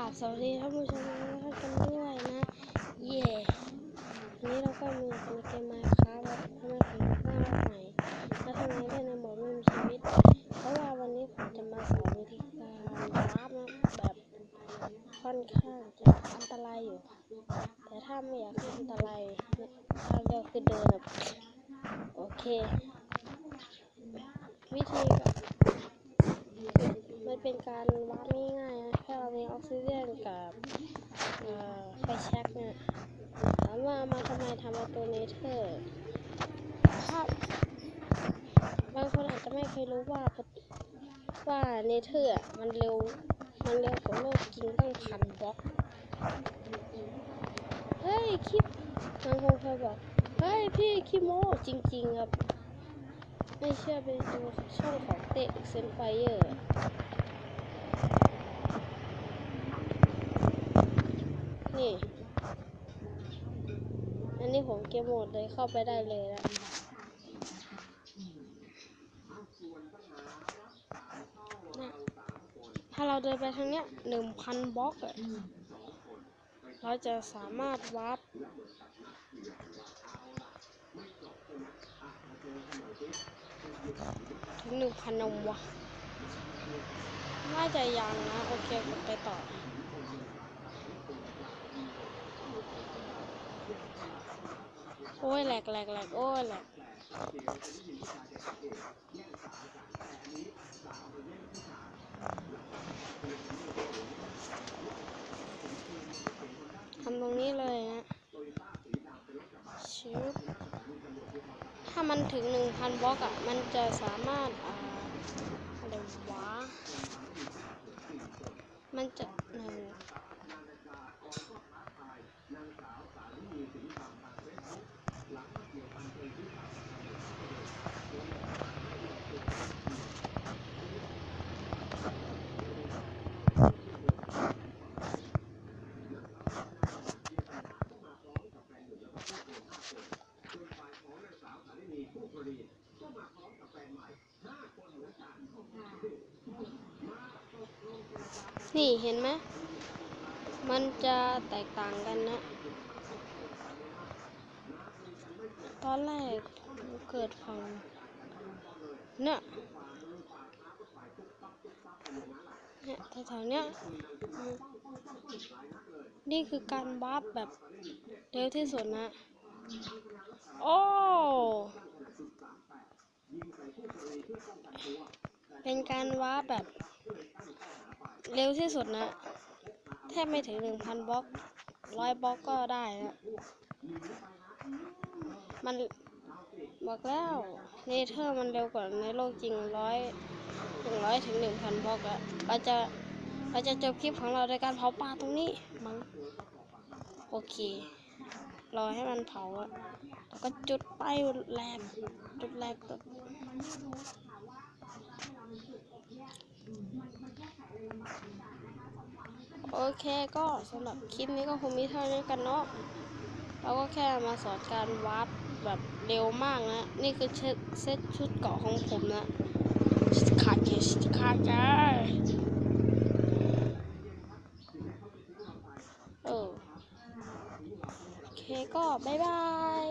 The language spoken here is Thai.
กราบสวัสดีท่านผู้ชมทุกท่านกันด้วยนะ เย่วันนี้เราก็มีในเกมมาครับทำไมผมเพิ่มรอบใหม่แล้วทำไมเล่นในโหมดไม่มีชีวิต เพราะว่าวันนี้ผมจะมาสอนวิธีการวาร์ปนะแบบค่อนข้างจะอันตรายอยู่ แต่ถ้าไม่อยากอันตรายทางเดียวคือเดินแบบโอเค วิธีมันเป็นการวาดง่ มีออกซิเจนกับไฟแช็กเนี่ยถามว่ามาทำไมทำประตูเนเธอร์ครับบางคนอาจจะไม่เคยรู้ว่าว่าเนเธอร์มันเร็ว มันเร็วกว่าโลกจริงตั้งพันบล็อก เฮ้ยคลิปบางคนเคยบอก เฮ้ยพี่คิโมจริง ๆ ครับ ไม่เชื่อไปดูช่องของเตะเซนไฟเออร์ นี่ อั นี้ผมเกมโหมดเลยเข้าไปได้เลยนะนะถ้าเราเดินไปทางเนี้ยหนึ่งพันบล็อกอะเราจะสามารถวาร์ปถึงหนึ่งพันนมวะน่าจะยังนะ โอเคกดไปต่อ โอ้ยแหลกแหลกแหลกโอ้ยแหลกทำตรงนี้เลยนะชิบถ้ามันถึงหนึ่งพันบล็อกอะ มันจะสามารถ อ่า อะไรวะ มันจะ นึ่งนี่เห็นไหม มันจะแตกต่างกันนะ ตอนแรกเกิดฝั่งเนี่ย เนี่ยแถวๆเนี้ย นี่คือการวาร์ปแบบเร็วที่สุดนะ โอ้เป็นการว้าแบบ เร็วที่สุดนะ แทบไม่ถึงหนึ่งพันบล็อกร้อยบล็อกก็ได้นะมันบอกแล้วเนเธอร์มันเร็วกว่าในโลกจริงร้อยหนึ่งร้อยถึงหนึ่งพันบล็อกอะเราจะเราจะจบคลิปของเราโดยการเผาป่าตรงนี้มั้งโอเค รอให้มันเผาอะแล้วก็จุดไปแรกจุดแรกแบบโอเคก็สำหรับคลิปนี้ก็คงมีเท่านี้กันเนาะเราก็แค่มาสอนการวาร์ปแบบเร็วมากนะ นี่คือเซตเซตชุดเกาะของผมนะขาดเกสขาดเก เคก็บ๊ายบาย